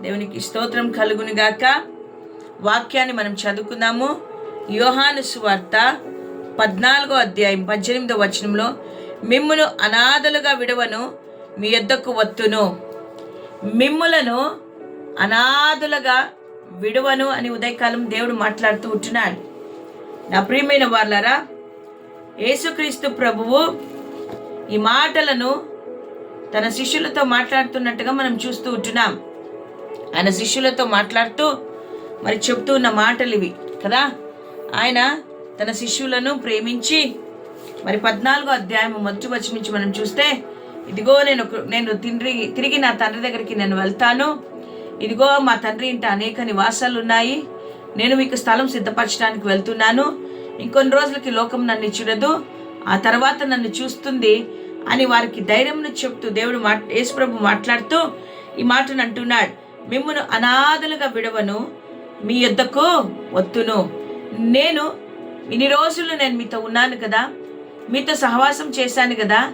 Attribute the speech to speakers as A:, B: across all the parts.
A: దేవునికి స్తోత్రం కలుగును గాక. వాక్యాన్ని మనం చదువుకుందాము. యోహాను సువార్త పద్నాలుగో అధ్యాయం పద్దెనిమిదో వచనంలో మిమ్మును అనాథలుగా విడవను మీ యొద్దకు వత్తును. మిమ్ములను అనాథులుగా విడవను అని ఉదయకాలం దేవుడు మాట్లాడుతూ ఉంటున్నాడు. నా ప్రియమైన వాళ్ళరా యేసుక్రీస్తు ప్రభువు ఈ మాటలను తన శిష్యులతో మాట్లాడుతున్నట్టుగా మనం చూస్తూ ఉంటున్నాం. ఆయన శిష్యులతో మాట్లాడుతూ మరి చెప్తూ ఉన్న మాటలు ఇవి కదా? ఆయన తన శిష్యులను ప్రేమించి మరి పద్నాలుగో అధ్యాయం మొదటి వచ్చి నుంచి మనం చూస్తే ఇదిగో నేను నేను తిరిగి తిరిగి నా తండ్రి దగ్గరికి నేను వెళ్తాను. ఇదిగో మా తండ్రి ఇంట అనేక నివాసాలు ఉన్నాయి నేను మీకు స్థలం సిద్ధపరచడానికి వెళ్తున్నాను. ఇంకొన్ని రోజులకి లోకం నన్ను చూడదు. ఆ తర్వాత నన్ను చూస్తుంది అని వారికి ధైర్యంను చెప్తూ దేవుడు మా యేసుప్రభు మాట్లాడుతూ ఈ మాటను అంటున్నాడు. మిమ్మను అనాథలుగా విడవను. మీ యొద్దకు వత్తును. నేను ఇన్ని రోజులు నేను మీతో ఉన్నాను కదా. మీతో సహవాసం చేశాను కదా.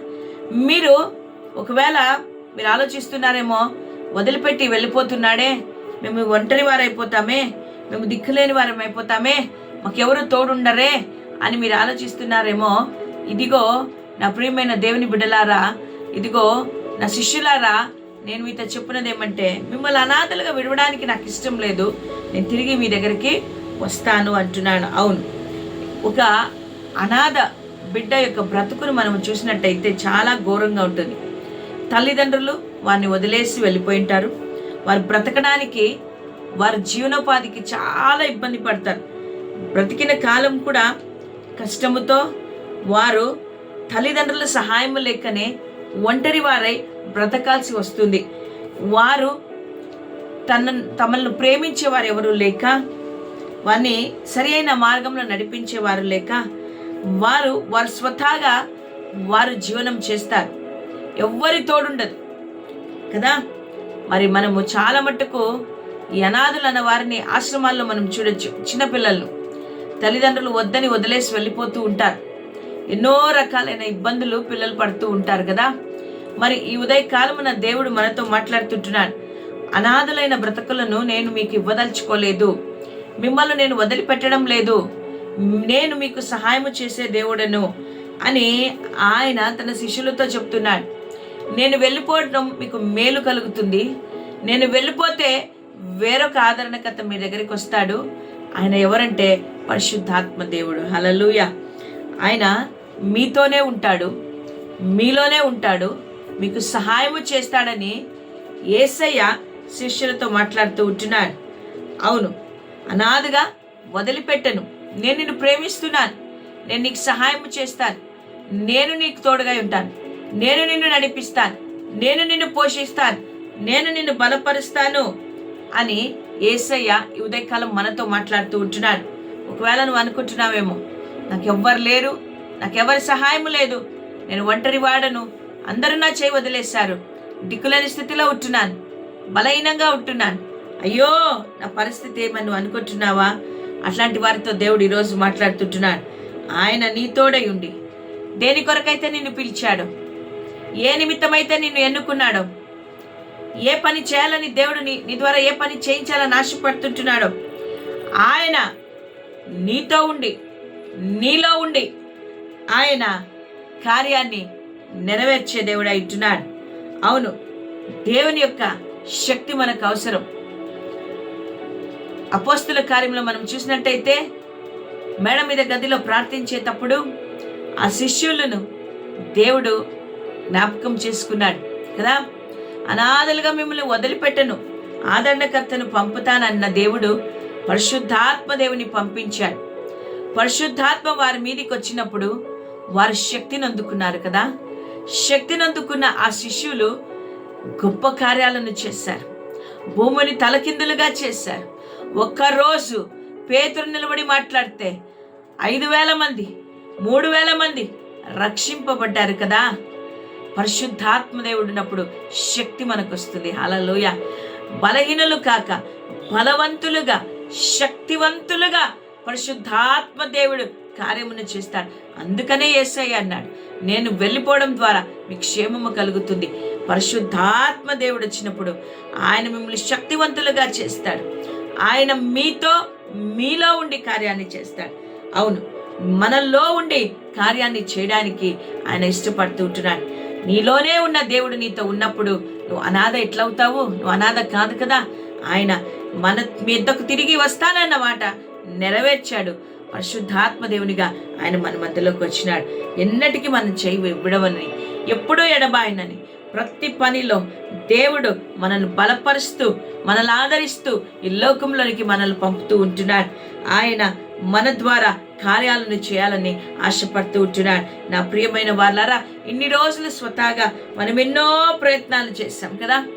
A: మీరు ఒకవేళ మీరు ఆలోచిస్తున్నారేమో వదిలిపెట్టి వెళ్ళిపోతున్నాడే. మేము ఒంటరి వారైపోతామే. మేము దిక్కులేని వారం అయిపోతామే. మాకెవరు తోడుండరే అని మీరు ఆలోచిస్తున్నారేమో. ఇదిగో నా ప్రియమైన దేవుని బిడ్డలారా ఇదిగో నా శిష్యులారా నేను మీతో చెప్పినది ఏమంటే మిమ్మల్ని అనాథలుగా విడవడానికి నాకు ఇష్టం లేదు. నేను తిరిగి మీ దగ్గరికి వస్తాను అంటున్నాను అవును. ఒక అనాథ బిడ్డ యొక్క బ్రతుకును మనం చూసినట్టయితే చాలా ఘోరంగా ఉంటుంది. తల్లిదండ్రులు వారిని వదిలేసి వెళ్ళిపోయి ఉంటారు. వారు బ్రతకడానికి వారి జీవనోపాధికి చాలా ఇబ్బంది పడతారు. బ్రతికిన కాలం కూడా కష్టముతో వారు తల్లిదండ్రుల సహాయం లేకనే ఒంటరి వారై బ్రతకాల్సి వస్తుంది. వారు తన తమను ప్రేమించేవారు ఎవరు లేక వారిని సరి అయిన మార్గంలో నడిపించేవారు లేక వారు వారు స్వతహాగా వారు జీవనం చేస్తారు. ఎవ్వరి తోడుండదు. కదా? మరి మనము చాలా మట్టుకు ఈ అనాథులు అన్న వారిని ఆశ్రమాల్లో మనం చూడొచ్చు. చిన్నపిల్లలను తల్లిదండ్రులు వద్దని వదిలేసి వెళ్ళిపోతూ ఉంటారు. ఎన్నో రకాలైన ఇబ్బందులు పిల్లలు పడుతూ ఉంటారు కదా. మరి ఈ ఉదయకాలమున దేవుడు మనతో మాట్లాడుతుంటున్నాడు. అనాథులైన బ్రతకులను నేను మీకు ఇవ్వదలుచుకోలేదు. మిమ్మల్ని నేను వదిలిపెట్టడం లేదు. నేను మీకు సహాయం చేసే దేవుడను అని ఆయన తన శిష్యులతో చెప్తున్నాడు. నేను వెళ్ళిపోవడం మీకు మేలు కలుగుతుంది. నేను వెళ్ళిపోతే వేరొక ఆదరణకర్త మీ దగ్గరికి వస్తాడు. ఆయన ఎవరంటే పరిశుద్ధాత్మ దేవుడు. హలలుయ ఆయన మీతోనే ఉంటాడు మీలోనే ఉంటాడు మీకు సహాయము చేస్తాడని ఏసయ్య శిష్యులతో మాట్లాడుతూ ఉంటున్నాడు అవును అనాథగా వదిలిపెట్టను. నేను నిన్ను ప్రేమిస్తున్నాను. నేను నీకు సహాయం చేస్తాను. నేను నీకు తోడుగా ఉంటాను. నేను నిన్ను నడిపిస్తాను. నేను నిన్ను పోషిస్తాను. నేను నిన్ను బలపరుస్తాను అని ఏసయ్య ఈ ఉదయకాలం మనతో మాట్లాడుతూ ఉంటున్నాడు. ఒకవేళ నువ్వు అనుకుంటున్నావేమో నాకు ఎవ్వరు లేరు. నాకెవరి సహాయం లేదు. నేను ఒంటరి వాడను. అందరూ నా చేయి వదిలేశారు. దిక్కులేని స్థితిలో ఉంటున్నాను. బలహీనంగా ఉంటున్నాను. అయ్యో నా పరిస్థితి ఏమని నువ్వు అనుకుంటున్నావా? అట్లాంటి వారితో దేవుడు ఈరోజు మాట్లాడుతుంటున్నాడు. ఆయన నీతోడై ఉండి. దేని కొరకైతే నిన్ను పిలిచాడు? ఏ నిమిత్తమైతే నిన్ను ఎన్నుకున్నాడో? ఏ పని చేయాలని దేవుడు నీ నీ ద్వారా ఏ పని చేయించాలని ఆశపడుతుంటున్నాడో? ఆయన నీతో ఉండి నీలో ఉండి ఆయన కార్యాన్ని నెరవేర్చే దేవుడు అంటున్నాడు అవును దేవుని యొక్క శక్తి మనకు అవసరం. అపోస్తుల కార్యంలో మనం చూసినట్టయితే మేడ మీద గదిలో ప్రార్థించేటప్పుడు ఆ శిష్యులను దేవుడు జ్ఞాపకం చేసుకున్నాడు. కదా? అనాథలుగా మిమ్మల్ని వదిలిపెట్టను ఆదరణకర్తను పంపుతానన్న దేవుడు పరిశుద్ధాత్మ దేవుని పంపించాడు. పరిశుద్ధాత్మ వారి మీదకి వచ్చినప్పుడు వారు శక్తిని అందుకున్నారు కదా? శక్తిని అందుకున్న ఆ శిష్యులు గొప్ప కార్యాలను చేశారు. భూమిని తలకిందులుగా చేశారు. ఒక్కరోజు పేతురు నిలబడి మాట్లాడితే ఐదు వేల మంది మూడు వేల మంది రక్షింపబడ్డారు కదా? పరిశుద్ధాత్మ దేవుడు ఉన్నప్పుడు శక్తి మనకు వస్తుంది అలలోయ బలహీనులు కాక బలవంతులుగా శక్తివంతులుగా పరిశుద్ధాత్మ దేవుడు కార్యమును చేస్తాడు. అందుకనే ఏసయ్య అన్నాడు నేను వెళ్ళిపోవడం ద్వారా మీ క్షేమము కలుగుతుంది. పరిశుద్ధాత్మ దేవుడు వచ్చినప్పుడు ఆయన మిమ్మల్ని శక్తివంతులుగా చేస్తాడు. ఆయన మీతో మీలో ఉండి కార్యాన్ని చేస్తాడు. అవును మనలో ఉండి కార్యాన్ని చేయడానికి ఆయన ఇష్టపడుతూ ఉంటున్నాడు. నీలోనే ఉన్న దేవుడు నీతో ఉన్నప్పుడు నువ్వు అనాథ ఎట్లవుతావు? నువ్వు అనాథ కాదు కదా. ఆయన మన మీద్దకు తిరిగి వస్తానన్న మాట నెరవేర్చాడు. పరిశుద్ధాత్మ దేవునిగా ఆయన మన మధ్యలోకి వచ్చినాడు. ఎన్నటికీ మనం చేయి విడవని ఎప్పుడూ ఎడబాయనని ప్రతి పనిలో దేవుడు మనల్ని బలపరుస్తూ మనల్ని ఆదరిస్తూ ఈ లోకంలోనికి మనల్ని పంపుతూ ఉంటున్నాడు. ఆయన మన ద్వారా కార్యాలను చేయాలని ఆశపడుతూ ఉంటున్నాడు. నా ప్రియమైన వాళ్ళారా ఇన్ని రోజులు స్వతహాగా మనం ఎన్నో ప్రయత్నాలు చేశాం కదా?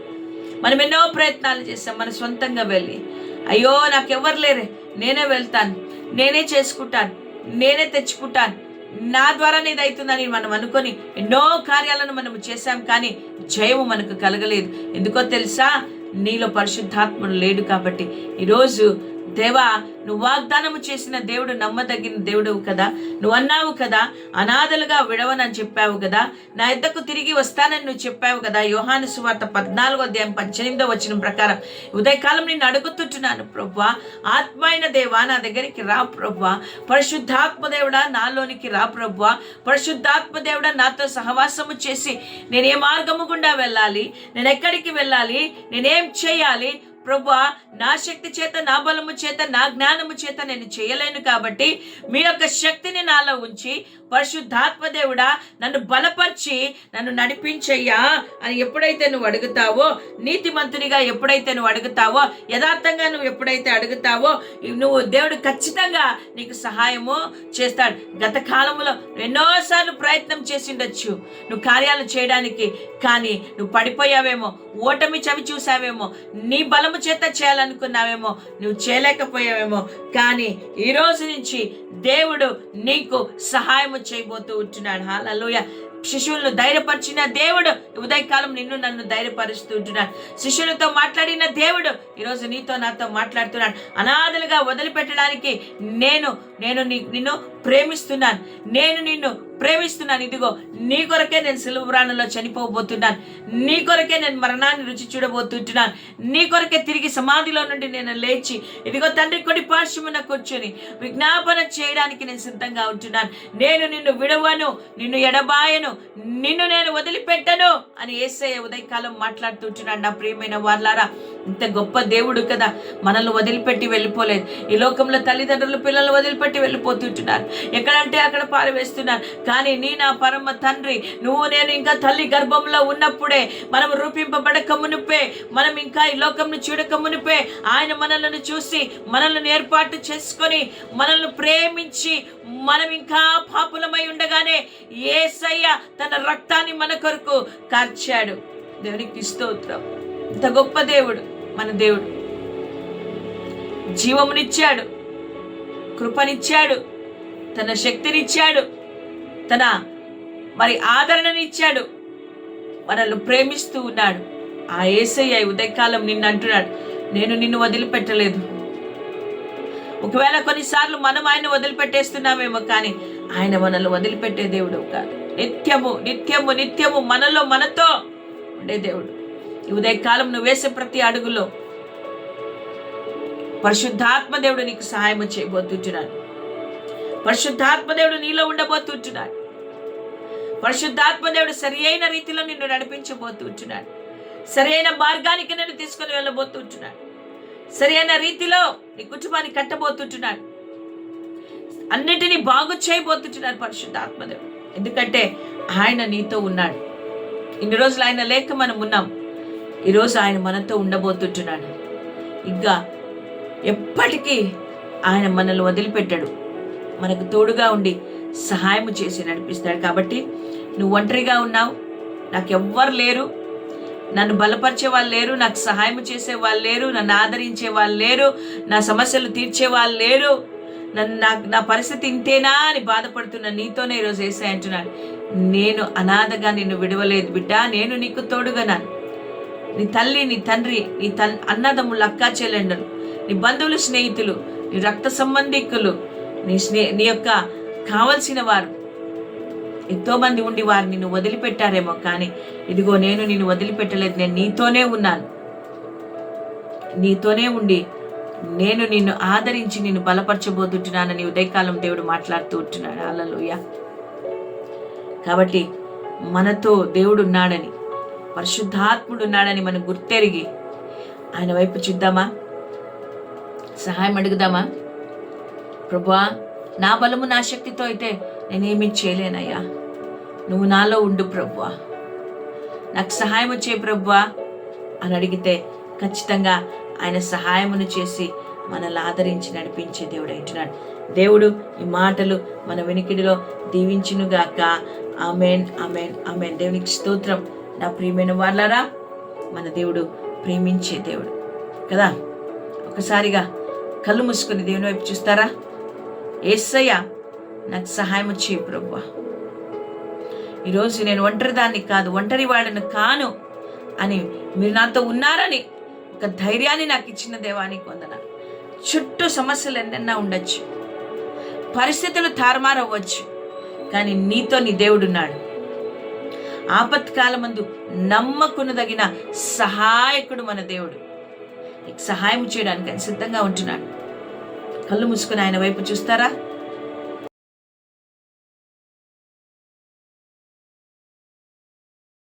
A: మనం ఎన్నో ప్రయత్నాలు చేసాం మన సొంతంగా వెళ్ళి. అయ్యో నాకెవ్వరు లేరే నేనే వెళ్తాను. నేనే చేసుకుంటాను నేనే తెచ్చుకుంటాను. నా ద్వారానే ఇది అవుతుందని మనం అనుకొని ఎన్నో కార్యాలను మనం చేశాం కానీ జయము మనకు కలగలేదు. ఎందుకో తెలుసా? నీలో పరిశుద్ధాత్మను లేడు కాబట్టి ఈరోజు దేవా నువ్వు వాగ్దానము చేసిన దేవుడు నమ్మదగిన దేవుడు కదా. నువ్వు అన్నావు కదా అనాథలుగా విడవనని చెప్పావు కదా. నా ఇద్దకు తిరిగి వస్తానని నువ్వు చెప్పావు కదా. యోహాను సువార్త పద్నాలుగో అధ్యాయం పద్దెనిమిదో వచ్చిన ప్రకారం ఉదయకాలం నేను అడుగుతుంటున్నాను ప్రభా ఆత్మైన దేవా నా దగ్గరికి రా ప్రభా పరిశుద్ధాత్మ దేవుడా నాలోనికి రా ప్రభా పరిశుద్ధాత్మ దేవుడా నాతో సహవాసము చేసి నేను ఏ మార్గము గుండా వెళ్ళాలి. నేను ఎక్కడికి వెళ్ళాలి? నేనేం చేయాలి? ప్రభా నా శక్తి చేత నా బలము చేత నా జ్ఞానము చేత నేను చేయలేను కాబట్టి మీ యొక్క శక్తిని నాలో ఉంచి పరిశుద్ధాత్మ దేవుడా నన్ను బలపరిచి నన్ను నడిపించయ్యా అని ఎప్పుడైతే నువ్వు అడుగుతావో నీతిమంతునిగా ఎప్పుడైతే నువ్వు అడుగుతావో యథార్థంగా నువ్వు ఎప్పుడైతే అడుగుతావో నువ్వు దేవుడు ఖచ్చితంగా నీకు సహాయము చేస్తాడు. గత కాలంలో ఎన్నోసార్లు ప్రయత్నం చేసిండొచ్చు నువ్వు కార్యాలు చేయడానికి కానీ నువ్వు పడిపోయావేమో ఓటమి చవి చూసావేమో నీ బలము చేత చేయాలనుకున్నావేమో నువ్వు చేయలేకపోయావేమో. కానీ ఈ రోజు నుంచి దేవుడు నీకు సహాయము చేయబోతూ ఉంటున్నాడు. హాలలోయ శిష్యులను ధైర్యపరిచిన దేవుడు ఉదయకాలం నిన్ను నన్ను ధైర్యపరుస్తూ ఉంటున్నాడు. శిష్యులతో మాట్లాడిన దేవుడు ఈరోజు నీతో నాతో మాట్లాడుతున్నాడు. అనాథలుగా వదిలిపెట్టడానికి నేను నేను నిన్ను ప్రేమిస్తున్నాను. నేను నిన్ను ప్రేమిస్తున్నాను. ఇదిగో నీ కొరకే నేను సిలువ ప్రాణంలో చనిపోబోతున్నాను. నీ కొరకే నేను మరణాన్ని రుచి చూడబోతుంటున్నాను. నీ కొరకే తిరిగి సమాధిలో నుండి నేను లేచి ఇదిగో తండ్రి కొడి పార్శ్వమున కూర్చొని విజ్ఞాపన చేయడానికి నేను సిద్ధంగా ఉంటున్నాను. నేను నిన్ను విడవను నిన్ను ఎడబాయను నిన్ను నేను వదిలిపెట్టను అని ఏసయ్య ఉదయకాలం మాట్లాడుతుంటున్నాడు. నా ప్రియమైన వాళ్ళారా ఇంత గొప్ప దేవుడు కదా మనల్ని వదిలిపెట్టి వెళ్ళిపోలేదు. ఈ లోకంలో తల్లిదండ్రులు పిల్లలు వదిలిపెట్టి వెళ్ళిపోతుంటున్నారు. ఎక్కడంటే అక్కడ పారవేస్తున్నారు. కానీ నీ నా పరమ తండ్రి నువ్వు నేను ఇంకా తల్లి గర్భంలో ఉన్నప్పుడే మనం రూపింపబడక మునిపే మనం ఇంకా ఈ లోకంను చూడక మునిపే ఆయన మనలను చూసి మనల్ని ఏర్పాటు చేసుకొని మనల్ని ప్రేమించి మనం ఇంకా పాపులమై ఉండగానే ఏసయ్య తన రక్తాన్ని మన కొరకు కార్చాడు. దేవునికి స్తోత్రం. ఇంత గొప్ప దేవుడు మన దేవుడు. జీవమునిచ్చాడు కృపనిచ్చాడు తన శక్తినిచ్చాడు. తన మరి ఆదరణనిచ్చాడు మనల్ని ప్రేమిస్తూ ఉన్నాడు. ఆ ఏసయ్య ఉదయకాలం నిన్ను అంటున్నాడు. నేను నిన్ను వదిలిపెట్టలేదు. ఒకవేళ కొన్నిసార్లు మనం ఆయన వదిలిపెట్టేస్తున్నామేమో కానీ ఆయన మనల్ని వదిలిపెట్టే దేవుడు కాదు. నిత్యము నిత్యము నిత్యము మనలో మనతో ఉండే దేవుడు. ఈ ఉదయకాలం నువ్వు వేసే ప్రతి అడుగులో పరిశుద్ధాత్మ దేవుడు నీకు సహాయం చేయబోతుంటున్నాడు. పరిశుద్ధాత్మ దేవుడు నీలో ఉండబోతుంటున్నాడు. పరిశుద్ధాత్మదేవుడు సరి అయిన రీతిలో నిన్ను నడిపించబోతుంటున్నాడు. సరి అయిన మార్గానికి నిన్ను తీసుకుని వెళ్ళబోతుంటున్నాడు. సరి అయిన రీతిలో నీ కుటుంబాన్ని కట్టబోతుంటున్నాడు. అన్నిటినీ బాగు చేయబోతుంటున్నాడు పరిశుద్ధాత్మదేవుడు. ఎందుకంటే ఆయన నీతో ఉన్నాడు. ఇన్ని రోజులు ఆయన లేక మనం ఉన్నాం. ఈరోజు ఆయన మనతో ఉండబోతుంటున్నాడు. ఇంకా ఎప్పటికీ ఆయన మనల్ని వదిలిపెట్టాడు. మనకు తోడుగా ఉండి సహాయం చేసి నడిపిస్తాడు కాబట్టి నువ్వు ఒంటరిగా ఉన్నావు. నాకు ఎవ్వరు లేరు. నన్ను బలపరిచే వాళ్ళు లేరు. నాకు సహాయం చేసే వాళ్ళు లేరు. నన్ను ఆదరించే వాళ్ళు లేరు. నా సమస్యలు తీర్చే వాళ్ళు లేరు. నన్ను నాకు నా పరిస్థితి ఇంతేనా అని బాధపడుతున్న నీతోనే ఈరోజు వేసాయి అంటున్నాడు. నేను అనాథగా నిన్ను విడవలేదు బిడ్డ. నేను నీకు తోడుగానాను నీ తల్లి నీ తండ్రి నీ తన్ అన్నదమ్ములు అక్క చెల్లెండలు నీ బంధువులు స్నేహితులు నీ రక్త సంబంధికులు నీ స్నే నీ యొక్క కావలసిన వారు. ఎంతో మంది ఉండి వారు నిన్ను వదిలిపెట్టారేమో కానీ ఇదిగో నేను నిన్ను వదిలిపెట్టలేదు నేను నీతోనే ఉన్నాను. నీతోనే ఉండి నేను నిన్ను ఆదరించి నిన్ను బలపరచబోతుంటున్నానని ఉదయకాలం దేవుడు మాట్లాడుతూ ఉంటున్నాడు. అలలోయ కాబట్టి మనతో దేవుడు ఉన్నాడని పరిశుద్ధాత్ముడు ఉన్నాడని మనం గుర్తెరిగి ఆయన వైపు చూద్దామా? సహాయం అడుగుదామా? ప్రభువా నా బలము నా శక్తితో అయితే నేనేమీ చేయలేనయ్యా. నువ్వు నాలో ఉండు ప్రభువా. నాకు సహాయం వచ్చే ప్రభువా అని అడిగితే ఖచ్చితంగా ఆయన సహాయమును చేసి మనల్ని ఆదరించి నడిపించే దేవుడు అంటున్నాడు దేవుడు ఈ మాటలు మన వెనికిడిలో దీవించునుగాక. Amen amen amen. దేవునికి స్తోత్రం. నా ప్రియమైన వాళ్ళారా మన దేవుడు ప్రేమించే దేవుడు. కదా? ఒకసారిగా కళ్ళు మూసుకుని దేవుని వైపు చూస్తారా? ఏసయ్య నాకు సహాయం చేయి ప్రభువా. ఈరోజు నేను ఒంటరి దాన్ని కాదు ఒంటరి వాడిని కాను అని మీరు నాతో ఉన్నారని ఒక ధైర్యాన్ని నాకు ఇచ్చిన దేవానికి వందనాలు. చుట్టూ సమస్యలు ఎన్నెన్నా ఉండొచ్చు పరిస్థితులు తారుమారవ్వచ్చు కానీ నీతో నీ దేవుడున్నాడు ఆపత్కాలమందు నమ్మకునదగిన సహాయకుడు మన దేవుడు. నీకు సహాయం చేయడానికి సిద్ధంగా ఉంటున్నాడు. కళ్ళు మూసుకుని ఆయన వైపు చూస్తారా?